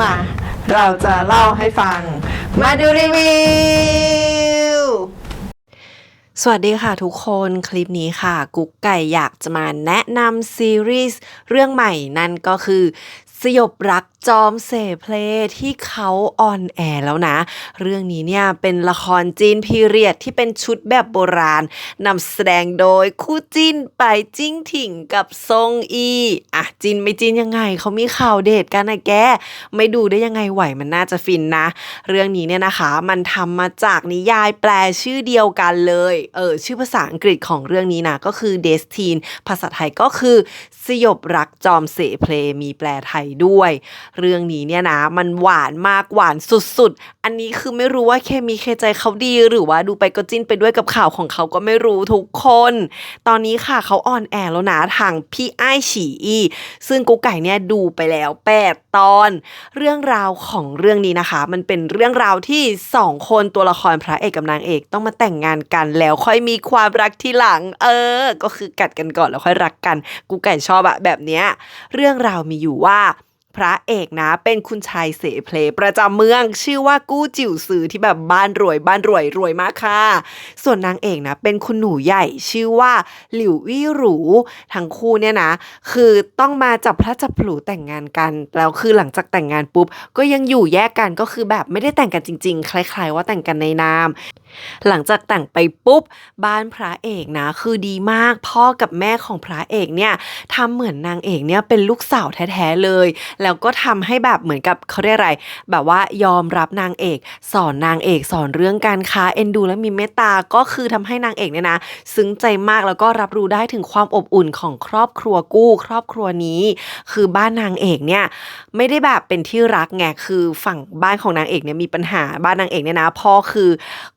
มา เราจะเล่าให้ฟัง มาดูรีวิว สวัสดีค่ะทุกคนคลิปนี้ค่ะ กุ๊กไก่อยากจะมาแนะนำซีรีส์เรื่องใหม่นั่นก็คือ ยบรักจอมเสเพลที่เขาออนแอร์แล้วนะ เรื่องนี้เนี่ยเป็นละครจีนพีเรียดที่เป็นชุดแบบโบราณนำแสดงโดยคู่จิ้นไปจิ้งถิ่งกับซงอีอะจินไม่จินยังไงเขามีข่าวเดทกันนะแกไม่ดูได้ยังไงไหวมันน่าจะฟินนะ เรื่องนี้เนี่ยนะคะ มันทำมาจากนิยายแปลชื่อเดียวกันเลยเออชื่อภาษาอังกฤษของเรื่องนี้นะก็คือ Destine ภาษาไทยก็คือสยบรักจอมเสเพลมีแปลไทยด้วย เรื่องนี้เนี่ยนะ มันหวานมากหวานสุดๆ อันนี้คือไม่รู้ว่าเคมีเคใจเขาดี หรือว่าดูไปก็จิ้นไปด้วยกับข่าวของเขาก็ไม่รู้ทุกคน ตอนนี้ค่ะเขาออนแอร์แล้วนะทางพี่ไอฉีอีซึ่งกูไก่เนี่ยดูไปแล้วแปดตอน เรื่องราวของเรื่องนี้นะคะ มันเป็นเรื่องราวที่สองคนตัวละครพระเอกกับนางเอกต้องมาแต่งงานกันแล้วค่อยมีความรักที่หลัง เออ ก็คือกัดกันก่อนแล้วค่อยรักกัน กูไก่ชอบอะแบบเนี้ยเรื่องราวมีอยู่ว่า พระเอกนะ เป็นคุณชายเสเพลประจำเมือง ชื่อว่ากู้จิ๋วซือที่แบบบ้านรวยบ้านรวยรวยมากค่ะ ส่วนนางเอกนะเป็นคุณหนูใหญ่ชื่อว่าหลิววี่หรูทั้งคู่เนี่ยนะ คือต้องมาจับพระจับผลูแต่งงานกัน แล้วคือหลังจากแต่งงานปุ๊บ ก็ยังอยู่แยกกันก็คือแบบไม่ได้แต่งกันจริง ๆ คล้าย ๆ ว่าแต่งกันในนาม หลังจากแต่งไปปุ๊บ บ้านพระเอกนะ คือดีมากพ่อกับแม่ของพระเอกเนี่ยทำเหมือนนางเอกเนี่ยเป็นลูกสาวแท้ๆเลยแแล้วก็ทำให้แบบเหมือนกับเขาเรียกอะไร แบบว่ายอมรับนางเอก สอนนางเอกสอนเรื่องการค้าเอ็นดู และมีเมตตาก็คือทำให้นางเอกเนี่ยนะซึ้งใจมากแล้วก็รับรู้ได้ถึงความอบอุ่นของครอบครัวกู้ ครอบครัวนี้ คือบ้านนางเอกเนี่ยไม่ได้แบบเป็นที่รักไงคือฝั่งบ้านของนางเอกเนี่ยมีปัญหาบ้านนางเอกเนี่ยนะพ่อคือ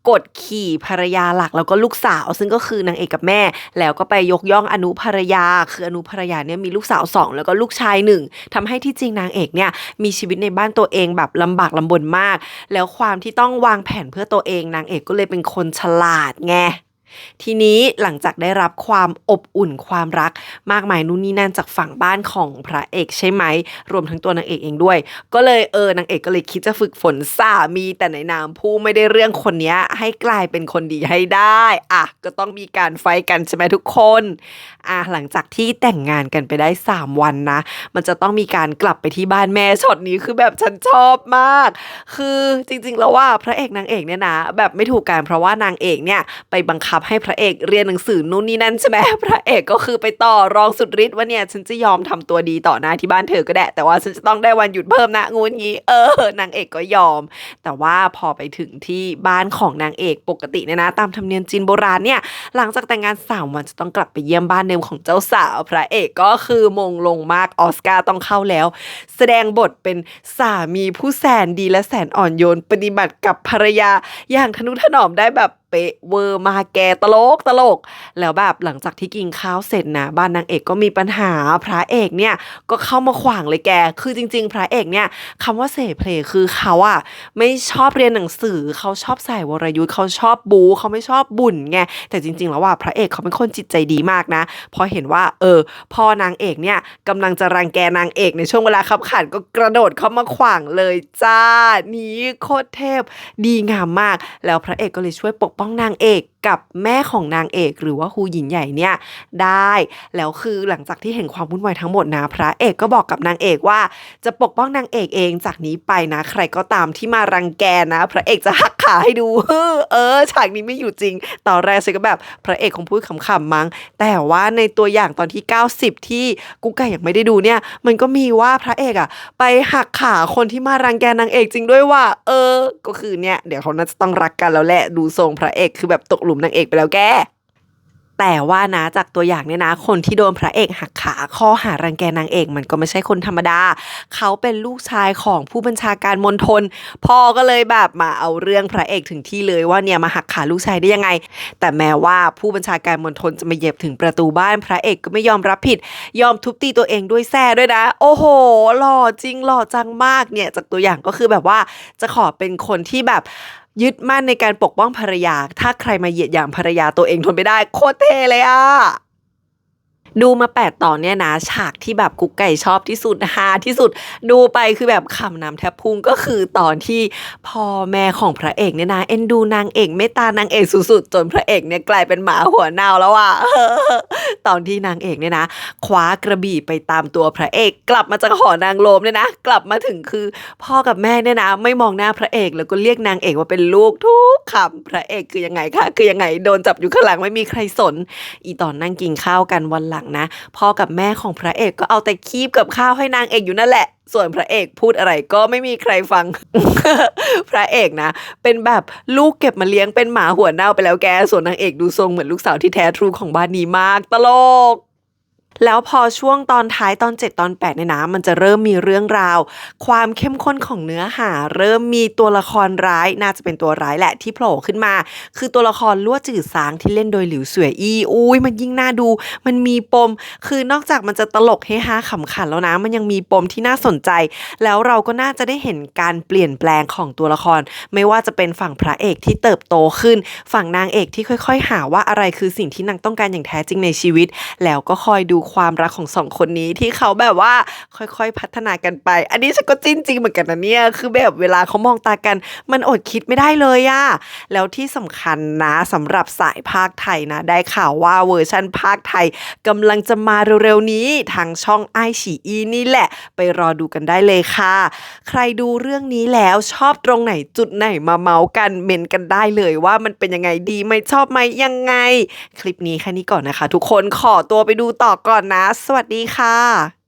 กดขี่ภรรยาหลักแล้วก็ลูกสาว ซึ่งก็คือนางเอกกับแม่ แล้วก็ไปยกย่องอนุภรรยา คืออนุภรรยาเนี่ยมีลูกสาวสองแล้วก็ลูกชายหนึ่งทำให้ที่จริงนางเอกเนี่ยมีชีวิตในบ้านตัวเองแบบลำบากลำบนมาก แล้วความที่ต้องวางแผนเพื่อตัวเองนางเอกก็เลยเป็นคนฉลาดไง ทีนี้หลังจากได้รับความอบอุ่นความรัก มากมายนู่นนี่นั่นจากฝั่งบ้านของพระเอกใช่ไหม รวมทั้งตัวนางเอกเองด้วย ก็เลยเออนางเอกก็เลยคิดจะฝึกฝนสามีแต่ในนามผู้ไม่ได้เรื่องคนนี้ให้กลายเป็นคนดีให้ได้อะก็ต้องมีการไฟกันใช่ไหมทุกคนอะหลังจากที่แต่งงานกันไปได้ 3 วันนะ มันจะต้องมีการกลับไปที่บ้านแม่ช็อตนี้คือแบบฉันชอบมาก คือจริงๆแล้วว่าพระเอกนางเอกเนี่ยนะ แบบไม่ถูกกันเพราะว่านางเอกเนี่ยไปบังคับให้พระเอกเรียนหนังสือนู่นนี่นั่นใช่ไหมพระเอกก็คือไปต่อรองสุดฤทธิ์ว่าเนี่ย ฉันจะยอมทำตัวดีต่อหน้าที่บ้านเธอก็ได้ แต่ว่าฉันจะต้องได้วันหยุดเพิ่มนะงูงี้ เออนางเอกก็ยอม แต่ว่าพอไปถึงที่บ้านของนางเอกปกติเนี่ยนะ ตามธรรมเนียมจีนโบราณเนี่ยหลังจากแต่งงานสามวันจะต้องกลับไปเยี่ยมบ้านเดิมของเจ้าสาว พระเอกก็คือมงลงมากออสการ์ต้องเข้าแล้ว แสดงบทเป็นสามีผู้แสนดีและแสนอ่อนโยนปฏิบัติกับภรรยาอย่างทนุถนอมได้แบบ เป๊ะเวอร์มาแกตลกตลก แล้วแบบหลังจากที่กินข้าวเสร็จนะบ้านนางเอกก็มีปัญหาพระเอกเนี่ยก็เข้ามาขวางเลยแก คือจริง ๆ พระเอกเนี่ยคำว่าเสเพลคือเขาอะไม่ชอบเรียนหนังสือเขาชอบใส่วรยุทธ์เขาชอบบูเขาไม่ชอบบุญไงแต่จริง ๆ แล้วว่าพระเอกเขาเป็นคนจิตใจดีมากนะพอเห็นว่า เออพ่อนางเอกเนี่ยกำลังจะรังแกนางเอกในช่วงเวลาขับขันก็กระโดดเข้ามาขวางเลยจ้านี่โคตรเทพ ดีงามมาก แล้วพระเอกก็เลยช่วยปกป้องนางเอกกับแม่ของนางเอกหรือว่าฮูหยินใหญ่เนี่ยได้ แล้วคือหลังจากที่เห็นความวุ่นวายทั้งหมดนะพระเอกก็บอกกับนางเอกว่า จะปกป้องนางเอกเองจากนี้ไปนะ ใครก็ตามที่มารังแกนะ พระเอกจะหักขาให้ดู เออฉากนี้ไม่อยู่จริง ตอนแรกฉันก็แบบพระเอกคงพูดขำๆมั้ง แต่ว่าในตัวอย่างตอนที่ 90 ที่กุ๊กไก่ยังไม่ได้ดูเนี่ย มันก็มีว่าพระเอกอะไปหักขาคนที่มารังแกนางเอกจริงด้วยว่า เออ ก็คือเนี่ยเดี๋ยวเขาน่าจะต้องรักกันแล้วแหละดูทรงพระเอกคือแบบตกหลุมนางเอกไปแล้วแก แต่ว่านะจากตัวอย่างเนี่ยนะ คนที่โดนพระเอกหักขาข้อหารังแกนางเอกมันก็ไม่ใช่คนธรรมดา เขาเป็นลูกชายของผู้บัญชาการมณฑลพ่อก็เลยแบบมาเอาเรื่องพระเอกถึงที่เลยว่าเนี่ยมาหักขาลูกชายได้ยังไง แต่แม้ว่าผู้บัญชาการมณฑลจะมาเหยียบถึงประตูบ้านพระเอกก็ไม่ยอมรับผิด ยอมทุบตีตัวเองด้วยแส้ด้วยนะ โอ้โหหล่อจริงหล่อจังมากเนี่ยจากตัวอย่างก็คือแบบว่าจะขอเป็นคนที่แบบ ยึดมั่นในการปกป้องภรรยา ถ้าใครมาเหยียดหยามภรรยาตัวเองทนไม่ได้โคตรเทเลยอะ ดูมา8ตอนเนี่ยนะ ฉากที่แบบกุ๊กไก่ชอบที่สุดฮาที่สุดดูไปคือแบบขำน้ำแทบพุงก็คือตอนที่พ่อแม่ของพระเอกเนี่ยนะเอ็นดูนางเอกเมตตานางเอกสุดๆจนพระเอกเนี่ยกลายเป็นหมาหัวเน่าแล้วอะตอนที่นางเอกเนี่ยนะ คว้ากระบี่ไปตามตัวพระเอก กลับมาจากหอนางโลมเนี่ยนะ กลับมาถึงคือ พ่อกับแม่เนี่ยนะ ไม่มองหน้าพระเอก แล้วก็เรียกนางเอกว่าเป็นลูกทุกคำพระเอกคือยังไงคะคือยังไงโดนจับอยู่ข้างหลังไม่มีใครสน อีตอนนั่งกินข้าวกันวันหลังนะ พ่อกับแม่ของพระเอกก็เอาแต่คีบกับข้าวให้นางเอกอยู่นั่นแหละ ส่วนพระเอกพูดอะไรก็ไม่มีใครฟัง พระเอกนะ เป็นแบบลูกเก็บมาเลี้ยงเป็นหมาหัวเน่าไปแล้วแก ส่วนนางเอกดูทรงเหมือนลูกสาวที่แท้ทรูของบ้านนี้มาก ตลก แล้วพอช่วงตอนท้ายตอน 7 ตอน 8 เนี่ยนะ มันจะเริ่มมีเรื่องราว ความเข้มข้นของเนื้อหา เริ่มมีตัวละครร้ายน่าจะเป็นตัวร้ายแหละที่โผล่ขึ้นมา คือตัวละครลั่วจืดสางที่เล่นโดยหลิวเสวยอีอุ้ยมันยิ่งน่าดู มันมีปม คือนอกจากมันจะตลกเฮฮาขำขันแล้วนะ มันยังมีปมที่น่าสนใจ แล้วเราก็น่าจะได้เห็นการเปลี่ยนแปลงของตัวละคร ไม่ว่าจะเป็นฝั่งพระเอกที่เติบโตขึ้น ฝั่งนางเอกที่ค่อย ๆ หาว่าอะไรคือสิ่งที่นางต้องการอย่างแท้จริงในชีวิต แล้วก็คอยดูความรักของสองคนนี้ที่เขาแบบว่าค่อยๆพัฒนากันไป อันนี้ฉันก็จิ้นจริงเหมือนกันนะเนี่ยคือแบบเวลาเขามองตากัน มันอดคิดไม่ได้เลยอะแล้วที่สำคัญนะสำหรับสายภาคไทยนะ ได้ข่าวว่าเวอร์ชันภาคไทยกำลังจะมาเร็วๆนี้ทางช่องไอฉีอีนี่แหละ ไปรอดูกันได้เลยค่ะ ใครดูเรื่องนี้แล้วชอบตรงไหนจุดไหนมาเมาส์กันเมนกันได้เลยว่ามันเป็นยังไงดีไหมชอบไหมยังไง คลิปนี้แค่นี้ก่อนนะคะ ทุกคนขอตัวไปดูต่อก่อนนะ สวัสดีค่ะ